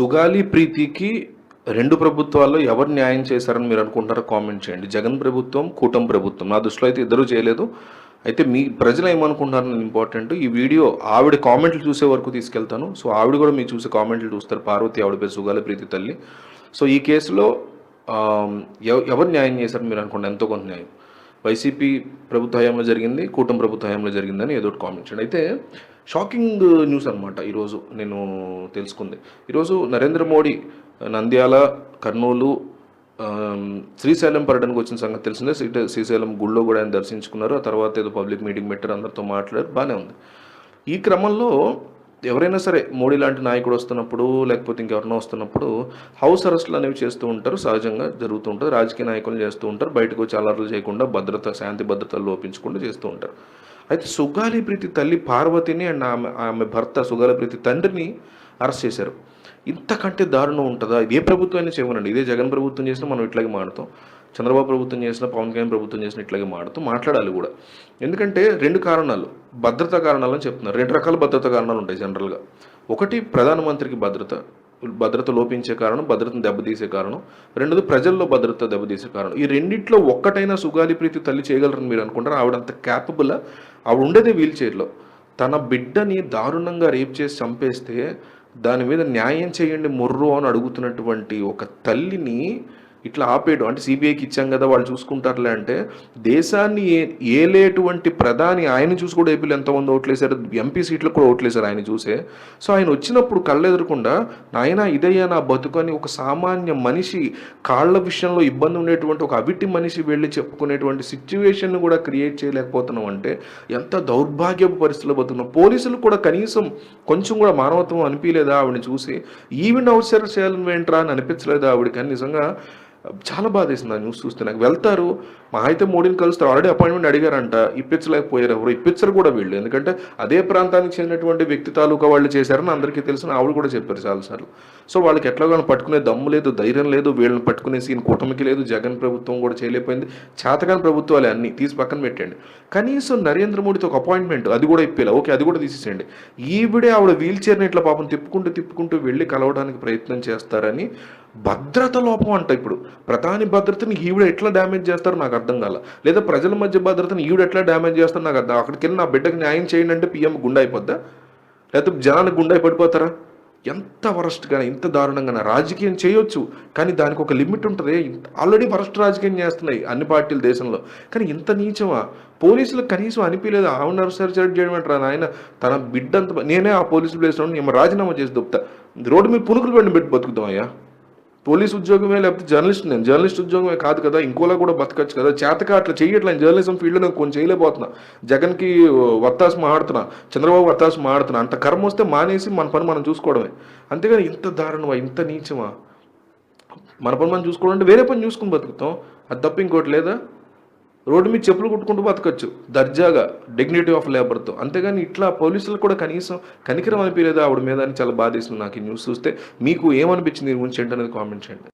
సుగాలి ప్రీతికి రెండు ప్రభుత్వాల్లో ఎవరు న్యాయం చేశారని మీరు అనుకుంటారో కామెంట్ చేయండి. జగన్ ప్రభుత్వం కూటమి ప్రభుత్వం. నా దృష్టిలో అయితే ఇద్దరూ చేయలేదు. అయితే మీ ప్రజలు ఏమనుకుంటున్నారని ఇంపార్టెంట్. ఈ వీడియో ఆవిడ కామెంట్లు చూసే వరకు తీసుకెళ్తాను. సో ఆవిడ కూడా మీరు చూసే కామెంట్లు చూస్తారు. పార్వతి ఆవిడ పేరు సుగాలి ప్రీతి తల్లి. సో ఈ కేసులో ఎవరు న్యాయం చేశారు మీరు అనుకోండి ఎంతో కొంత న్యాయం. వైసీపీ ప్రభుత్వ హయాంలో జరిగింది కూటమి ప్రభుత్వ హయాంలో జరిగిందని ఏదో ఒకటి కామెంట్ చేయండి. అయితే షాకింగ్ న్యూస్ అనమాట ఈరోజు నేను తెలుసుకుంది. ఈరోజు నరేంద్ర మోడీ నంద్యాల కర్నూలు శ్రీశైలం పర్యటనకు వచ్చిన సంగతి తెలిసిందే. శ్రీ- శ్రీశైలం గుళ్ళో కూడా ఆయన దర్శించుకున్నారు. ఆ తర్వాత ఏదో పబ్లిక్ మీటింగ్ పెట్టారు అందరితో మాట్లాడారు బాగానే ఉంది. ఈ క్రమంలో ఎవరైనా సరే మోడీ లాంటి నాయకుడు వస్తున్నప్పుడు లేకపోతే ఇంకెవరినో వస్తున్నప్పుడు హౌస్ అరెస్టులు అనేవి చేస్తూ ఉంటారు. సహజంగా జరుగుతూ ఉంటుంది రాజకీయ నాయకులు చేస్తూ ఉంటారు. బయటకు వచ్చి అలర్లు చేయకుండా భద్రత శాంతి భద్రతలు లోపించకుండా చేస్తూ ఉంటారు. అయితే సుగాలి ప్రీతి తల్లి పార్వతిని అండ్ ఆమె ఆమె భర్త సుగాలి ప్రీతి తండ్రిని అరెస్ట్ చేశారు. ఇంతకంటే దారుణం ఉంటుందా? ఇదే ఏ ప్రభుత్వం అయినా చేయమనండి. ఇదే జగన్ ప్రభుత్వం చేసినా మనం ఇట్లాగే మాడతాం చంద్రబాబు ప్రభుత్వం చేసిన పవన్ కళ్యాణ్ ప్రభుత్వం చేసిన ఇట్లాగే మాడుతూ మాట్లాడాలి కూడా. ఎందుకంటే రెండు కారణాలు భద్రతా కారణాలు అని చెప్తున్నారు. రెండు రకాల భద్రతా కారణాలు ఉంటాయి జనరల్గా. ఒకటి ప్రధానమంత్రికి భద్రత భద్రత లోపించే కారణం భద్రతను దెబ్బతీసే కారణం. రెండోది ప్రజల్లో భద్రత దెబ్బతీసే కారణం. ఈ రెండిట్లో ఒక్కటైనా సుగాలి ప్రీతి తల్లి చేయగలరని మీరు అనుకుంటారు? ఆవిడంత క్యాపబుల్ ఆవిడ ఉండేదే వీల్ చైర్లో. తన బిడ్డని దారుణంగా రేప్ చేసి చంపేస్తే దాని మీద న్యాయం చేయండి మొర్రు అని అడుగుతున్నటువంటి ఒక తల్లిని ఇట్లా ఆపేయడం. అంటే సిబిఐకి ఇచ్చాం కదా వాళ్ళు చూసుకుంటారులే అంటే దేశాన్ని ఏ ఏలేటువంటి ప్రధాని ఆయన చూసి కూడా ఏపీలో ఎంతమంది ఓట్లేశారు? ఎంపీ సీట్లు కూడా ఓట్లేశారు ఆయన చూసే. సో ఆయన వచ్చినప్పుడు కళ్ళెదురకుండా నాయన ఇదయ్యా నా బతుకు అని ఒక సామాన్య మనిషి కాళ్ళ విషయంలో ఇబ్బంది ఉండేటువంటి ఒక అవిటి మనిషి వెళ్ళి చెప్పుకునేటువంటి సిచ్యువేషన్ కూడా క్రియేట్ చేయలేకపోతున్నాం అంటే ఎంత దౌర్భాగ్యపు పరిస్థితుల్లో బతుకున్నాం. పోలీసులు కూడా కనీసం కొంచెం కూడా మానవత్వం అనిపించలేదా ఆవిడని చూసి? ఈవెన్ అవసరం చేయాలని ఏంట్రా? అని అనిపించలేదా ఆవిడ కానీ నిజంగా చాలా బాధేసింది ఆ న్యూస్ చూస్తే. నాకు వెళ్తారు. మా అయితే మోడీని కలుస్తారు. ఆల్రెడీ అపాయింట్మెంట్ అడిగారంట. ఇప్పించలేకపోయారు ఎవరు? ఇప్పించరు కూడా వీళ్ళు. ఎందుకంటే అదే ప్రాంతానికి చెందినటువంటి వ్యక్తి తాలూకా వాళ్ళు చేశారని అందరికీ తెలిసిన ఆవిడ కూడా చెప్పారు చాలాసార్లు. సో వాళ్ళకి ఎట్లాగో పట్టుకునే దమ్ము లేదు ధైర్యం లేదు. వీళ్ళని పట్టుకునే సీన్ కూటమికి లేదు. జగన్ ప్రభుత్వం కూడా చేయలేకపోయింది. చేతకాని ప్రభుత్వాలే అన్ని తీసి పక్కన పెట్టండి. కనీసం నరేంద్ర మోడీతో ఒక అపాయింట్మెంట్ అది కూడా ఇప్పేలా. ఓకే అది కూడా తీసేసేయండి. ఈవిడే ఆవిడ వీల్ చైర్ని ఇట్లా పాపం తిప్పుకుంటూ తిప్పుకుంటూ వెళ్ళి కలవడానికి ప్రయత్నం చేస్తారని భద్రత లోపం అంట ఇప్పుడు. ప్రధాని భద్రతని ఈవిడ ఎట్లా డ్యామేజ్ చేస్తారో నాకు అర్థం కాల. లేదా ప్రజల మధ్య భద్రతని ఈవిడ ఎట్లా డ్యామేజ్ చేస్తారో నాకు అర్థం అక్కడికి వెళ్ళి నా బిడ్డకి న్యాయం చేయండి అంటే పిఎం గుండె అయిపోద్దా? లేకపోతే జనానికి గుండె పడిపోతారా? ఎంత వరస్ట్గా ఇంత దారుణంగా రాజకీయం చేయొచ్చు కానీ దానికి ఒక లిమిట్ ఉంటుంది. ఆల్రెడీ వరస్ట్ రాజకీయం చేస్తున్నాయి అన్ని పార్టీలు దేశంలో. కానీ ఇంత నీచమా? పోలీసులు కనీసం అనిపించలేదు ఆవిడ రీసెర్చ్ చేయడం అంటారా నాయన? తన బిడ్డంత నేనే ఆ పోలీసు ప్లేస్లో ఉండి రాజీనామా చేసి దొప్తా రోడ్డు మీద పునుకులు పెట్టి బతుకుతాం అయ్యా. పోలీస్ ఉద్యోగమే లేకపోతే జర్నలిస్ట్ నేను. జర్నలిస్ట్ ఉద్యోగమే కాదు కదా ఇంకోలా కూడా బతకచ్చు కదా. చేతక అట్లా చేయట్లేదు జర్నలిజం ఫీల్డ్లో నేను కొంచెం చేయలేకపోతున్నా. జగన్కి వత్తాసు మాడుతున్నా చంద్రబాబు వత్తాసు మాడుతున్నా అంత కర్మ వస్తే మానేసి మన పని మనం చూసుకోవడమే. అంతేగాని ఇంత దారుణమా? ఇంత నీచమా? మన పని మనం చూసుకోవడం అంటే వేరే పని చూసుకుని బతుకుతాం. అది తప్ప ఇంకోటి లేదా? రోడ్డు మీద చెప్పులు కుట్టుకుంటూ బతకచ్చు దర్జాగా డిగ్నిటీ ఆఫ్ లేబర్తో అంతేగాని ఇట్లా పోలీసులు కూడా కనీసం కనికరం అనిపించలేదు ఆవిడ మీద అని చాలా బాధేస్తుంది నాకు ఈ న్యూస్ చూస్తే. మీకు ఏమనిపించింది? దీని గురించి ఏంటనేది కామెంట్ చేయండి.